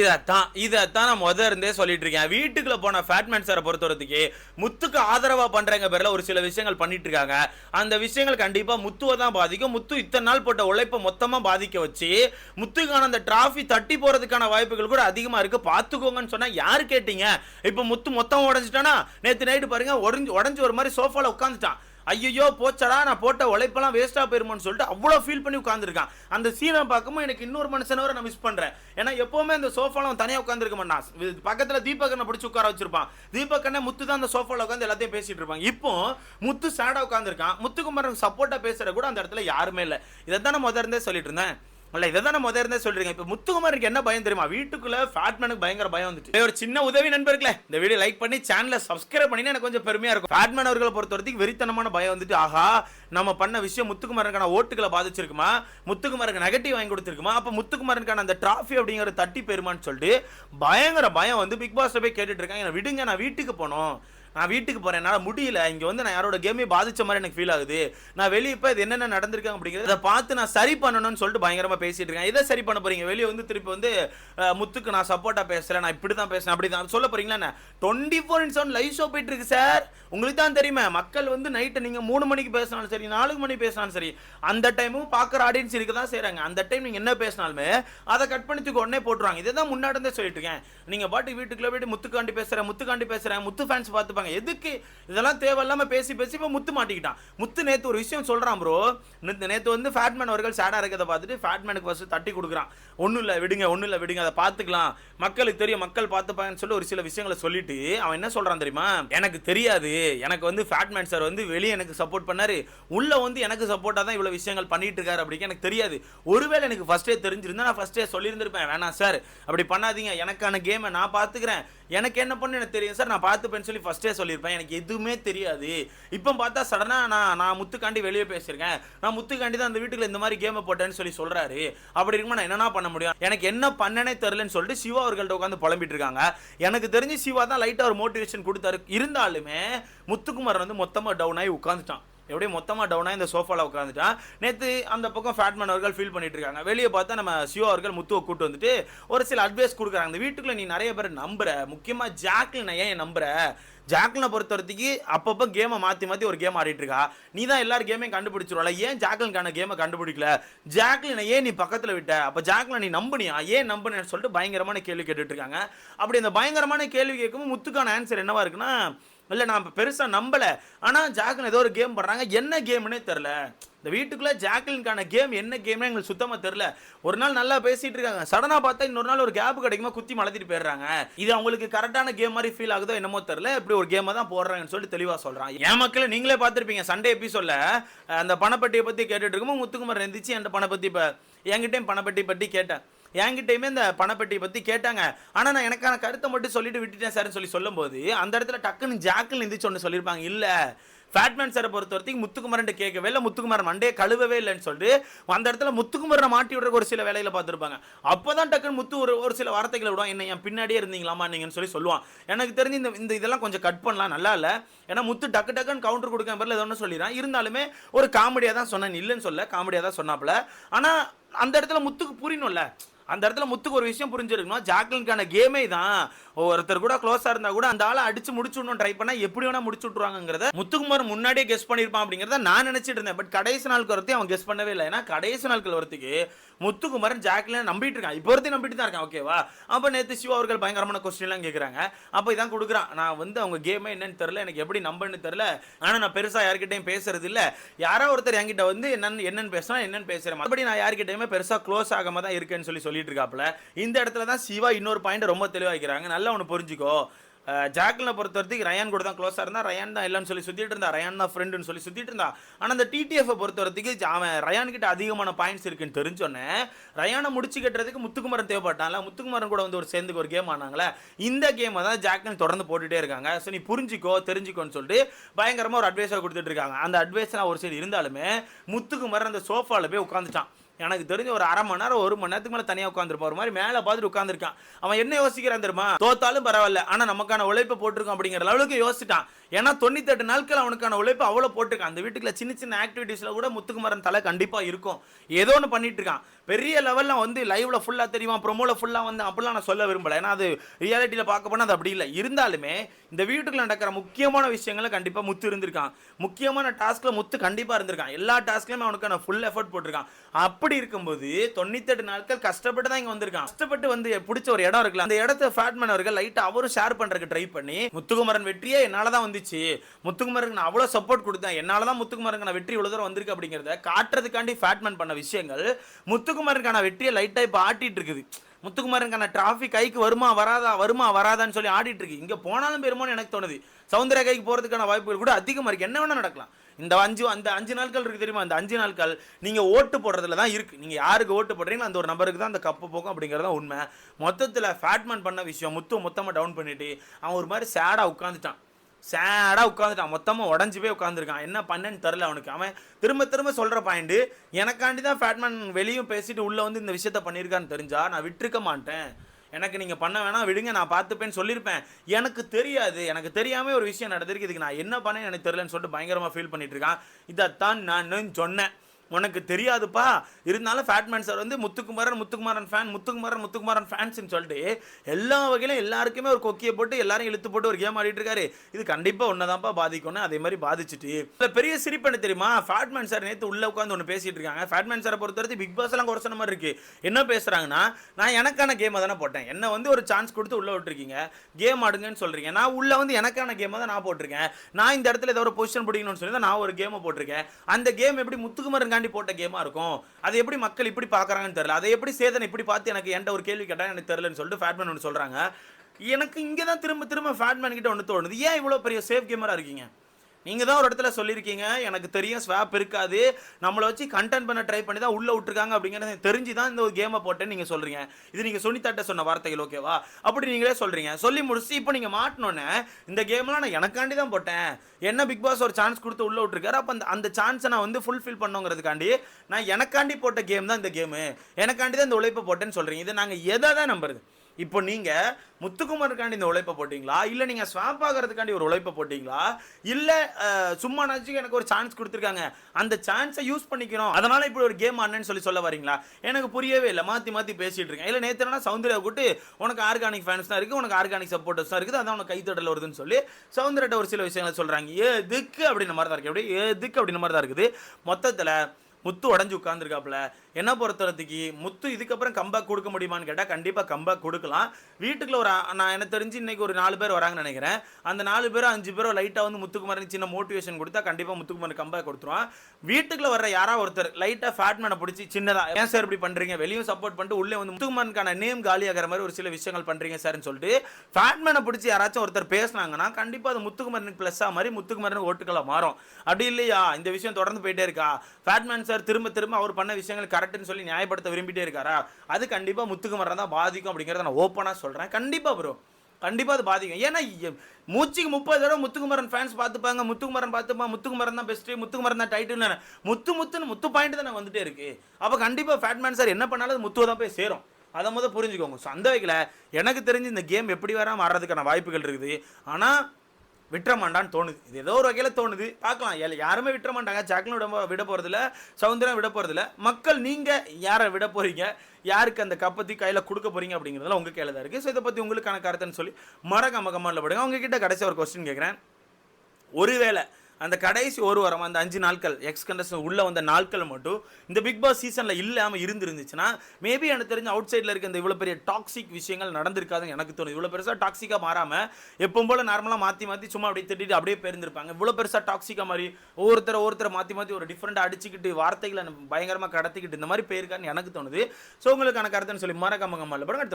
இதைத்தான் இதைத்தான் நான் முத இருந்தே சொல்லிட்டு இருக்கேன். வீட்டுக்குள்ள போன ஃபேட்மேன் சாரை பொறுத்தவரத்துக்கு முத்துக்கு ஆதரவா பண்றங்க பேர்ல ஒரு சில விஷயங்கள் பண்ணிட்டு இருக்காங்க. அந்த விஷயங்கள் கண்டிப்பா முத்துவை தான் பாதிக்கும். முத்து இத்தனை நாள் போட்ட உழைப்பை மொத்தமா பாதிக்க வச்சு முத்துக்கான அந்த டிராஃபி தட்டி போறதுக்கான வாய்ப்புகள் கூட அதிகமா இருக்கு. பாத்துக்கோங்கன்னு சொன்னா யாரு கேட்டீங்க? இப்ப முத்து மொத்தம் உடஞ்சிட்டானா? நேத்து நைட்டு பாருங்க உடஞ்சு உடஞ்சு ஒரு மாதிரி சோஃபால உட்காந்துட்டான் ஐயோ போச்சடா நான் போட்ட உழைப்பெல்லாம் வேஸ்டா போயிருமோன்னு சொல்லிட்டு அவ்வளோ ஃபீல் பண்ணி உட்காந்துருக்கான் அந்த சீனை பார்க்கும்போது எனக்கு இன்னொரு மனுஷனை வர நான் மிஸ் பண்றேன். ஏன்னா எப்பவுமே அந்த சோஃபால அவன் தனியாக உட்காந்துருக்க மாட்டான். இது பக்கத்துல பிடிச்சி உட்கார வச்சிருப்பான். தீபக்கண்ணை முத்து தான் அந்த சோஃபால உட்காந்து எல்லாத்தையும் பேசிட்டு இருப்பாங்க. இப்போ முத்து சேடா உட்காந்துருக்கான் முத்துக்குமாரன் சப்போர்ட்டா பேசுற கூட அந்த இடத்துல யாருமே இல்லை. இதை தான் நான் முதல்ல இருந்தே சொல்லிட்டு இருந்தேன். இல்ல இதை தான் முதல்ல இருந்தே சொல்றீங்க இப்போ முத்துக்குமாருக்கு என்ன பயம் தெரியுமா? வீட்டுக்குள்ள ஃபேட்மேனுக்கு பயங்கர பயம் வந்துட்டு ஒரு சின்ன உதவி நண்பர்களே இந்த வீடியோ லைக் பண்ணி சேனலை சப்ஸ்கிரைப் பண்ணி எனக்கு கொஞ்சம் பெருமையா இருக்கும். ஃபேட்மேன் அவர்களை பொறுத்த வரைக்கும் வெறித்தனமான பயம் வந்துட்டு ஆஹா நம்ம பண்ண விஷயம் முத்துக்குமாரனுக்கான ஓட்டுகளை பாதிச்சிருக்குமா? முத்துக்குமாருக்கு நெகட்டிவ் வாங்கி கொடுத்துருக்குமா? அப்ப முத்துக்குமாரனுக்கான அந்த டிராஃபி அப்படிங்கிற தட்டி பெருமான்னு சொல்லிட்டு பயங்கர பயம் வந்து பிக் பாஸ் போய் கேட்டுட்டு இருக்காங்க. "என்னை விடுங்க நான் வீட்டுக்கு போனோம். நான் வீட்டுக்கு போறேன் என்னால் முடியல. இங்கே வந்து நான் யாரோட கேமே பாதித்த மாதிரி எனக்கு ஃபீல் ஆகுது. நான் வெளியே இப்போ இது என்னென்ன நடந்திருக்காங்க அப்படிங்கிறத பார்த்து நான் சரி பண்ணணும்னு சொல்லிட்டு பயங்கரமாக பேசிட்டு இருக்கேன். இதை சரி பண்ண போறீங்க? வெளியே வந்து திருப்பி வந்து முத்துக்கு நான் சப்போர்ட்டாக பேசுகிறேன் நான் இப்படி தான் பேசுறேன் அப்படி தான். சொல்ல போறீங்களா என்ன? டுவெண்ட்டி ஃபோர் இன்ஸ் ஒன் லைவ் ஷோ போயிட்டு இருக்கு சார் உங்களுக்கு தான் தெரியுமே மக்கள் வந்து நைட்டு நீங்கள் மூணு மணிக்கு பேசினாலும் சரி நாலு மணிக்கு பேசினாலும் சரி அந்த டைமும் பார்க்குற ஆடியன்ஸ் இருக்க தான் செய்கிறாங்க அந்த டைம் நீங்கள் என்ன பேசினாலுமே அதை கட் பண்ணி தூக்கி உடனே போட்டுருவாங்க. இதை தான் முன்னாடி இருந்தே சொல்லிட்டு இருக்கேன். நீங்கள் பாட்டு வீட்டுக்குள்ளே போயிட்டு முத்துக்காண்டி பேசுகிறேன் முத்துக்காண்டி பேசுகிறேன் முத்து ஃபேன்ஸ் பார்த்து இருப்பாங்க. எதுக்கு இதெல்லாம் தேவையில்லாமல் பேசி பேசி இப்போ முத்து மாட்டிக்கிட்டான். முத்து நேற்று ஒரு விஷயம் சொல்கிறான் ப்ரோ நேற்று வந்து ஃபேட்மேன் அவர்கள் சேடாக இருக்கிறத பார்த்துட்டு ஃபேட்மேனுக்கு ஃபஸ்ட்டு தட்டி கொடுக்குறான். ஒன்றும் இல்லை விடுங்க ஒன்றும் இல்லை விடுங்க அதை பார்த்துக்கலாம். மக்களுக்கு தெரியும் மக்கள் பார்த்துப்பாங்கன்னு சொல்லி ஒரு சில விஷயங்களை சொல்லிட்டு அவன் என்ன சொல்கிறான் தெரியுமா? எனக்கு தெரியாது. எனக்கு வந்து ஃபேட்மேன் சார் வந்து வெளியே எனக்கு சப்போர்ட் பண்ணார். உள்ளே வந்து எனக்கு சப்போர்ட்டாக தான் இவ்வளோ விஷயங்கள் பண்ணிட்டு இருக்காரு அப்படின்னு எனக்கு தெரியாது. ஒருவேளை எனக்கு ஃபஸ்ட்டே தெரிஞ்சிருந்தா நான் ஃபஸ்ட்டே சொல்லியிருந்திருப்பேன். வேணாம் சார் அப்படி பண்ணாதீங்க. எனக்கான கேமை நான் பார்த்துக்கிறேன். எனக்கு என்ன பண்ணு எனக்கு தெரியும். சார் நான் பார்த்துப்பேன்னு சொல்லி ஃபஸ்ட்டே சொல்லியிருப்பேன். எனக்கு எதுவுமே தெரியாது. இப்போ பார்த்தா சடனாக நான் நான் முத்துக்காண்டி வெளியே பேசியிருக்கேன். நான் முத்துக்காண்டி தான் அந்த வீட்டுக்குள்ள இந்த மாதிரி கேமை போட்டேன்னு சொல்லி சொல்கிறாரு அப்படி இருக்குமா நான் என்னென்ன பண்ண முடியும்? எனக்கு என்ன பண்ணனே தெரிலன்னு சொல்லிட்டு சிவா அவர்கள்ட்ட உட்காந்து புலம்பிட்டு இருக்காங்க. எனக்கு தெரிஞ்சு சிவா தான் லைட்டாக ஒரு மோட்டிவேஷன் கொடுத்தாரு. இருந்தாலுமே முத்துக்குமார் வந்து மொத்தமாக டவுன் ஆகி உட்காந்துட்டான் எப்படியும் மொத்தமாக டவுனாக இந்த சோஃபாவில் உட்காந்துட்டான் நேற்று அந்த பக்கம் ஃபேட்மேன் அவர்கள் ஃபீல் பண்ணிட்டு இருக்காங்க. வெளியே பார்த்தா நம்ம சிவா அவர்கள் முத்துவை கூட்டு வந்துட்டு ஒரு சில அட்வைஸ் கொடுக்குறாங்க. இந்த வீட்டுக்குள்ள நீ நிறைய பேர் நம்புற. முக்கியமாக ஜாக்லின் ஏன் நம்புற? ஜாக்லினை பொறுத்த வரைக்கும் அப்பப்போ கேமை மாற்றி மாற்றி ஒரு கேம் ஆடிட்டு இருக்கா? நீ தான் எல்லாரும் கேமையும் கண்டுபிடிச்சிருவல ஏன் ஜாக்லின்கான கேமை கண்டுபிடிக்கல? ஜாக்லினை ஏன் நீ பக்கத்தில் விட்ட? அப்போ ஜாக்லினை நீ நம்புனியா? ஏன் நம்புனேன்னு சொல்லிட்டு பயங்கரமான கேள்வி கேட்டுட்டு இருக்காங்க. அப்படி இந்த பயங்கரமான கேள்வி கேட்கும்போது முத்துக்கான ஆன்சர் என்னவா இருக்குன்னா இல்லை நான் பெருசாக நம்பலை. ஆனால் ஜாக்லின் ஏதோ ஒரு கேம் பண்ணுறாங்க என்ன கேம்னே தெரில இந்த வீட்டுக்குள்ளே ஜாக்லின்கான கேம் என்ன கேம்னு எங்களுக்கு சுத்தமாக தெரில ஒரு நாள் நல்லா பேசிகிட்டு இருக்காங்க. சடனாக பார்த்தா இன்னொரு நாள் ஒரு கேப் கிடைக்குமா? குத்தி மலத்திட்டு போயிடுறாங்க. இது அவங்களுக்கு கரெக்டான கேம் மாதிரி ஃபீல் ஆகுதோ என்னமோ தெரில இப்படி ஒரு கேமை தான் போடுறாங்கன்னு சொல்லிட்டு தெளிவாக சொல்கிறான் என் மக்களை நீங்களே பார்த்துருப்பீங்க. சண்டே எபிசோடில் அந்த பணப்பட்டியை பற்றி கேட்டுட்டு இருக்கும்போது முத்துக்குமார் எந்திரிச்சு அந்த பணப்பத்தி இப்போ என்கிட்டயும் பணப்பட்டி பற்றி கேட்டேன் என்கிட்டயுமே இந்த பணப்பெட்டியை பற்றி கேட்டாங்க. ஆனால் நான் எனக்கான கருத்தை மட்டும் சொல்லிட்டு விட்டுட்டேன் சார்னு சொல்லி சொல்லும்போது அந்த இடத்துல டக்குன்னு ஜாக்கில் இருந்துச்சு ஒன்று சொல்லியிருப்பாங்க. இல்லை ஃபேட்மேன் சாரை பொறுத்த வரைக்கும் முத்துக்குமரன் கேட்கவே இல்லை. முத்துக்குமாரன் மண்டே கழுவவே இல்லைன்னு சொல்லிட்டு அந்த இடத்துல முத்துக்குமரனை மாட்டி விடுற ஒரு சில வேலையில் பார்த்துருப்பாங்க. அப்போ தான் டக்குன்னு முத்து ஒரு ஒரு சில வார்த்தைகளை விடுவான். என்ன என் பின்னாடியே இருந்தீங்களாமா நீங்கன்னு சொல்லி சொல்லுவான். எனக்கு தெரிஞ்சு இந்த இந்த இதெல்லாம் கொஞ்சம் கட் பண்ணலாம். நல்லா இல்லை. ஏன்னா முத்து டக்கு டக்குன்னு கவுண்டர் கொடுக்க பேரில் ஏதோ ஒன்று சொல்லிடுறான். இருந்தாலுமே ஒரு காமெடியாக தான் சொன்னேன். இல்லைன்னு சொல்ல காமெடியாக தான் சொன்னாப்புல. ஆனால் அந்த இடத்துல முத்துக்கு புரியணும்ல. அந்த இடத்துல முத்துக்கு ஒரு விஷயம் புரிஞ்சிருக்கணும் ஜாக்லின்கான கேமே தான். ஒருத்தர் கூட க்ளோஸாக இருந்தால் கூட அந்த ஆளை அடிச்சு முடிச்சு விடணும் ட்ரை பண்ணால் எப்படி வேணா முடிச்சு விட்ருவாங்கிறத முத்துக்குமார் முன்னாடியே கெஸ் பண்ணியிருப்பான் அப்படிங்கிறத நான் நினச்சிட்டு இருந்தேன். பட் கடைசி நாள் வரத்தையும் அவன் கெஸ் பண்ணவே இல்லை. ஏன்னா கடைசி நாட்கள் வரத்துக்கு முத்துக்குமாரன் ஜாக்லின் நம்பிட்டு இருக்கான். இப்போ ஒருத்தையும் நம்பிட்டு தான் இருக்கான். ஓகேவா அப்போ நேற்று சிவா அவர்கள் பயங்கரமான கொஸ்டின்லாம் கேட்குறாங்க அப்போ இதான் கொடுக்குறான். நான் வந்து அவங்க கேமே என்னன்னு தெரில எனக்கு எப்படி நம்பன்னு தெரில ஆனால் நான் பெருசாக யார்கிட்டையும் பேசுறது இல்லை. யாரோ ஒருத்தர் என்கிட்ட வந்து என்னன்னு என்னென்னு பேசினா என்னென்னு பேசுகிறேன் மறுபடி நான் யார்கிட்டையுமே பெருசாக க்ளோஸ் ஆகாம தான் இருக்கேன்னு சொல்லி சொல்லிட்டு இருக்காப்புல. இந்த இடத்துல தான் சிவா இன்னொரு பாயிண்ட் ரொம்ப தெளிவாக வைக்கிறாங்க நல்லா ஒன்று புரிஞ்சுக்கோ. ஜாக்லினை பொறுத்த வரைக்கும் ரயான் கூட தான் க்ளோஸாக இருந்தா ரயான் தான் இல்லைன்னு சொல்லி சுற்றிட்டு இருந்தா ரயான் தான் ஃப்ரெண்டுன்னு சொல்லி சுற்றிட்டு இருந்தா ஆனால் அந்த டிடிஎஃப் பொறுத்த வரைக்கும் அவன் ரயான் கிட்ட அதிகமான பாயிண்ட்ஸ் இருக்குன்னு தெரிஞ்சோன்னே ரயானை முடிச்சு கட்டுறதுக்கு முத்துக்குமரன் தேவைப்பட்டான்ல. முத்துக்குமரன் கூட வந்து ஒரு சேர்ந்து ஒரு கேம் ஆனாங்களே இந்த கேமை தான் ஜாக்லின் தொடர்ந்து போட்டுகிட்டே இருக்காங்க. ஸோ நீ புரிஞ்சிக்கோ தெரிஞ்சுக்கோன்னு சொல்லிட்டு பயங்கரமாக ஒரு அட்வைஸாக கொடுத்துட்டு இருக்காங்க. அந்த அட்வைஸ்லாம் ஒரு சைடு இருந்தாலுமே முத்துக்குமரன் அந்த சோஃபாவில் போய் உட்காந்துட்டான் எனக்கு தெரிஞ்ச ஒரு அரை மணி நேரம் ஒரு மணி நேரத்துக்கு மேலே தனியாக உட்காந்துருப்பான் ஒரு மாதிரி மேலே பார்த்துட்டு உட்காந்துருக்கான் அவன் என்ன யோசிக்கிறான் தெரியுமா? தோத்தாலும் பரவாயில்ல ஆனால் நமக்கான உழைப்பை போட்டிருக்கோம் அப்படிங்கிற லெவலுக்கு யோசிச்சிட்டான். ஏன்னா தொண்ணூத்தெட்டு நாட்கள் அவனுக்கான உழைப்பு அவ்வளோ போட்டிருக்கான். அந்த வீட்டுக்குள்ள சின்ன சின்ன ஆக்டிவிட்டீஸில் கூட முத்துக்குமரன் தலை கண்டிப்பாக இருக்கும். ஏதோ ஒன்று பண்ணிட்டு இருக்கான். பெரிய லெவலில் வந்து லைவ்ல ஃபுல்லாக தெரியும்? ப்ரொமோல ஃபுல்லாக வந்து அப்படிலாம் நான் சொல்ல விரும்பல. ஏன்னா அது ரியாலிட்டியில் பார்க்க போனால் அது அப்படி இல்லை. இருந்தாலுமே இந்த வீட்டுக்குள்ள நடக்கிற முக்கியமான விஷயங்களை கண்டிப்பாக முத்து இருந்திருக்கான். முக்கியமான டாஸ்க்ல முத்து கண்டிப்பாக இருந்திருக்கான். எல்லா டாஸ்க்லையுமே அவனுக்கான ஃபுல் எஃபர்ட் போட்டிருக்கான். அப்படி அப்படி இருக்கும்போது தொண்ணூத்தெட்டு நாட்கள் கஷ்டப்பட்டு தான் இங்கே வந்திருக்கான். கஷ்டப்பட்டு வந்து பிடிச்ச ஒரு இடம் இருக்குல்ல அந்த இடத்த ஃபேட்மேன் அவர்கள் லைட்டாக அவரும் ஷேர் பண்ணுறதுக்கு ட்ரை பண்ணி முத்துக்குமரன் வெற்றியே என்னால் தான் வந்துச்சு. முத்துக்குமரனுக்கு நான் அவ்வளோ சப்போர்ட் கொடுத்தேன். என்னால் தான் முத்துக்குமரனுக்கு நான் வெற்றி இவ்வளோ தூரம் வந்திருக்கு அப்படிங்கிறத காட்டுறதுக்காண்டி ஃபேட்மேன் பண்ண விஷயங்கள். முத்துக்குமரனுக்கான வெற்றியை லைட்டாக இப்போ ஆட்டிட்டு இருக்குது. முத்துக்குமாரனுக்கான டிராஃபிக் கைக்கு வருமா வராதா வருமா வராதான்னு சொல்லி ஆடிட்டு இருக்கு. இங்கே போனாலும் பெருமான்னு எனக்கு தோணுது. சவுந்தர கைக்கு போகிறதுக்கான வாய்ப்புகள் கூட அதிகமாக இருக்குது என்ன வேணால் நடக்கலாம். இந்த அஞ்சு அந்த அஞ்சு நாட்கள் இருக்குது தெரியுமா? அந்த அஞ்சு நாட்கள் நீங்கள் ஓட்டு போடுறதுல தான் இருக்குது நீங்கள் யாருக்கு ஓட்டு போடுறீங்களோ அந்த ஒரு நபருக்கு தான் அந்த கப்பு போகும் அப்படிங்கிறது தான் உண்மை. மொத்தத்தில் ஃபேட்மேன் பண்ண விஷயம் முத்து மொத்தமாக டவுன் பண்ணிவிட்டு அவன் ஒரு மாதிரி சேடாக உட்காந்துட்டான் சேடாக உட்காந்துட்டான் மொத்தமாக உடஞ்சி போய் உட்காந்துருக்கான் என்ன பண்ணேன்னு தெரில அவனுக்கு. அவன் திரும்ப திரும்ப சொல்கிற பாயிண்ட்டு எனக்காண்டி தான் ஃபேட்மேன் வெளியும் பேசிட்டு உள்ளே வந்து இந்த விஷயத்த பண்ணியிருக்கான்னு தெரிஞ்சா நான் விட்டுருக்க மாட்டேன். எனக்கு நீங்கள் பண்ண வேணாம் விடுங்க நான் பார்த்துப்பேன்னு சொல்லியிருப்பேன். எனக்கு தெரியாது எனக்கு தெரியாமல் ஒரு விஷயம் நடந்திருக்கு. இதுக்கு நான் என்ன பண்ணேன்னு எனக்கு தெரியலன்னு சொல்லிட்டு பயங்கரமாக ஃபீல் பண்ணிட்டு இருக்கான். இதைத்தான் நான் சொன்னேன். உனக்கு தெரியாதுப்பா. இருந்தாலும் ஃபேட்மேன் சார் வந்து முத்துக்குமாரன் முத்துக்குமாரன் ஃபேன் முத்துக்குமாரன் முத்துக்குமாரன் ஃபேன்ஸ்னு சொல்லிட்டு எல்லா வகையிலும் எல்லாருக்குமே ஒரு கொக்கியை போட்டு எல்லாரும் இழுத்து போட்டு ஒரு கேம் ஆடிட்டு இருக்காரு. இது கண்டிப்பாக ஒன்றதான்ப்பா பாதிக்கும்னு அதே மாதிரி பாதிச்சுட்டு. இல்லை பெரிய சிரிப்பு என்ன தெரியுமா? ஃபேட்மேன் சார் நேற்று உள்ளே உட்காந்து ஒன்று பேசிட்டு இருக்காங்க. ஃபேட்மேன் சாரை பொறுத்தவரைக்கும் பிக் பாஸ் எல்லாம் குறை மாதிரி இருக்கு. என்ன பேசுறாங்கன்னா நான் எனக்கான கேமை தானே போட்டேன். என்ன வந்து ஒரு சான்ஸ் கொடுத்து உள்ள விட்டுருக்கீங்க. கேம் ஆடுங்கன்னு சொல்றீங்க. நான் உள்ள வந்து எனக்கான கேமை தான் நான் போட்டிருக்கேன். நான் இந்த இடத்துல ஏதோ ஒரு பொசிஷன் பிடிக்கணும்னு சொல்லி தான் நான் ஒரு கேமை போட்டிருக்கேன். அந்த கேம் எப்படி முத்துக்குமரன் காண்டி போட்ட கேமா இருக்கும். அது எப்படி மக்கள் இப்படி பார்க்குறாங்கன்னு தெரியல. அதை எப்படி சேதனை இப்படி பார்த்து எனக்கு என்கிட்ட ஒரு கேள்வி கேட்டால் எனக்கு தெரியலன்னு சொல்லிட்டு ஃபேட்மேன் ஒன்று சொல்றாங்க. எனக்கு இங்கே தான் திரும்ப திரும்ப ஃபேட்மேன் கிட்ட ஒன்று தோணுது. ஏன் இவ்வளோ பெரிய சேஃப் கேமரா இருக்கீங்க? நீங்கள் தான் ஒரு இடத்துல சொல்லியிருக்கீங்க எனக்கு தெரியும் ஸ்வாப் இருக்காது. நம்மளை வச்சு கண்டென்ட் பண்ண ட்ரை பண்ணி தான் உள்ளே விட்டுருக்காங்க அப்படிங்கிறத தெரிஞ்சு தான் இந்த ஒரு கேமை போட்டேன்னு நீங்கள் சொல்கிறீங்க இது நீங்கள் சுனிதாட்ட சொன்ன வார்த்தைகள் ஓகேவா அப்படி நீங்களே சொல்கிறீங்க சொல்லி முடிச்சு இப்போ நீங்கள் மாட்டினோன்னே இந்த கேம்லாம் நான் எனக்காண்டி தான் போட்டேன். என்ன பிக் பாஸ் ஒரு சான்ஸ் கொடுத்து உள்ளே விட்டுருக்காரு அப்போ அந்த அந்த சான்ஸை நான் வந்து ஃபுல்ஃபில் பண்ணுங்கிறதுக்காண்டி நான் எனக்காண்டி போட்ட கேம் தான் இந்த கேமு எனக்காண்டி தான் இந்த உழைப்பை போட்டேன்னு சொல்கிறீங்க இதை நாங்கள் எதை தான் நம்புறது? இப்போ நீங்கள் முத்துக்குமாருக்காண்டி இந்த உழைப்பை போட்டிங்களா? இல்லை நீங்கள் ஸ்வாப் ஆகிறதுக்காண்டி ஒரு உழைப்பை போட்டிங்களா? இல்லை சும்மா நாச்சும் எனக்கு ஒரு சான்ஸ் கொடுத்துருக்காங்க. அந்த சான்ஸை யூஸ் பண்ணிக்கணும் அதனால் இப்படி ஒரு கேம் ஆனேன்னு சொல்லி சொல்ல வரீங்களா? எனக்கு புரியவே இல்லை. மாற்றி மாற்றி பேசிட்டு இருக்கேன். இல்லை நேற்றுனா என்ன கூட்டு உனக்கு ஆர்கானிக் ஃபேன்ஸ் தான் இருக்குது உனக்கு ஆர்கானிக் சப்போர்ட்டர்ஸ் தான் இருக்குது. அதான் உனக்கு கைத்தொடல் வருதுன்னு சொல்லி சௌந்தர்யாட்ட ஒரு சில விஷயங்களை சொல்கிறாங்க எதுக்கு? அப்படின்ற மாதிரி தான் இருக்குது எப்படி? எதுக்கு? அப்படின்ற மாதிரி தான் இருக்குது. மொத்தத்தில் முத்து உடஞ்சி உட்காந்துருக்காப்புல என்ன பொறுத்தவரத்துக்கு முத்து இதுக்கப்புறம் கம்பேக் கொடுக்க முடியுமான்னு கேட்டால் கண்டிப்பாக கம்பேக் கொடுக்கலாம். வீட்டுக்குள்ள ஒரு நான் எனக்கு தெரிஞ்சு இன்னைக்கு ஒரு நாலு பேர் வராங்கன்னு நினைக்கிறேன். அந்த நாலு பேரும் அஞ்சு பேரும் லைட்டாக வந்து முத்துக்குமாரன் சின்ன மோட்டிவேஷன் கொடுத்தா கண்டிப்பாக முத்துக்குமாரன் கம்பேக் கொடுத்துருவான். வீட்டுக்குள்ள வர்ற யாரா ஒருத்தர் லைட்டாக ஃபேட்மேனை பிடிச்சி சின்னதாக ஏன் சார் இப்படி பண்ணுறீங்க வெளியும் சப்போர்ட் பண்ணிட்டு உள்ளே வந்து முத்துக்குமாரனுக்கான நேம் காலியாகிற மாதிரி ஒரு சில விஷயங்கள் பண்ணுறீங்க சார்னு சொல்லிட்டு ஃபேட்மேனை பிடிச்சி யாராச்சும் ஒருத்தர் பேசினாங்கன்னா கண்டிப்பாக அது முத்துக்குமாரனுக்கு ப்ளஸ்ஸாக மாதிரி முத்துக்குமாரன் ஓட்டுக்களை மாறும். அப்படி இல்லையா? இந்த விஷயம் தொடர்ந்து போயிட்டே இருக்கா? ஃபேட்மேன் சார் திரும்ப திரும்ப அவர் பண்ண விஷயங்கள் கரெக்டுன்னு சொல்லி நியாயப்படுத்த விரும்பிட்டே இருக்காரா? அது கண்டிப்பாக முத்துக்குமரன் தான் பாதிக்கும் அப்படிங்கிறத நான் ஓப்பனாக சொல்கிறேன் கண்டிப்பாக ப்ரோ கண்டிப்பாக அது பாதிக்கும். ஏன்னா மூச்சுக்கு முப்பது தடவை முத்துக்குமரன் ஃபேன்ஸ் பார்த்துப்பாங்க. முத்துக்குமரன் பார்த்துப்பான் முத்துக்குமரன் தான் பெஸ்ட்டு முத்துக்குமரன் தான் டைட்டில் முத்து முத்துன்னு முத்து பாயிண்ட் தானே வந்துட்டே இருக்கு. அப்போ கண்டிப்பாக ஃபேட்மேன் சார் என்ன பண்ணாலும் அது முத்துவை தான் போய் சேரும். அதை முதல் புரிஞ்சுக்கோங்க. ஸோ அந்த வகையில் எனக்கு தெரிஞ்சு இந்த கேம் எப்படி வராமல் ஆடுறதுக்கான வாய்ப்புகள் இருக்குது. ஆனால் விட்டுற மாட்டான்னு தோணுது. இது ஏதோ ஒரு வகையில் தோணுது. பார்க்கலாம். எல்ல- யாருமே விட்டுற மாட்டாங்க ஜாக்லின் விட விட போகிறதில்ல சவுந்தரம் விட போகிறதில்ல மக்கள் நீங்கள் யாரை விட போகிறீங்க யாருக்கு அந்த கப்பத்தி கையில் கொடுக்க போகிறீங்க அப்படிங்கிறதுல உங்கள் கையில் தான் இருக்குது ஸோ இதை பற்றி உங்களுக்கான கருத்துன்னு சொல்லி மறக்காம கமெண்ட்ல போடுங்க. உங்ககிட்ட கடைசி ஒரு கொஸ்டின் கேட்குறேன் ஒருவேளை அந்த கடைசி ஒரு வாரம் அந்த அஞ்சு நாட்கள் எக்ஸ் கண்டஸ்டன் உள்ளே வந்த நாட்கள் மட்டும் இந்த பிக் பாஸ் சீசனில் இல்லாமல் இருந்துருந்துச்சுன்னா மேபி எனக்கு தெரிஞ்ச அவுட் சைடில் இருக்க இந்த இவ்வளோ பெரிய டாக்ஸிக் விஷயங்கள் நடந்திருக்காதுன்னு எனக்கு தோணுது. இவ்வளோ பெருசாக டாக்ஸிக்காக மாறாமல் எப்பவும் போல நார்மலாக மாற்றி மாற்றி சும்மா அப்படியே திட்டிட்டு அப்படியே போயிருந்திருப்பாங்க. இவ்வளோ பெருசாக டாக்ஸிக்காக மாதிரி ஒவ்வொருத்தரை ஒவ்வொருத்தரை மாற்றி மாற்றி ஒரு டிஃப்ரெண்ட்டாக அடிச்சுக்கிட்டு வார்த்தைகளை பயங்கரமாக கடத்திக்கிட்டு இந்த மாதிரி போயிருக்கான்னு எனக்கு தோணுது. ஸோ உங்களுக்கான கருத்துன்னு சொல்லி மறக்காம கம்மல்ல பாருங்க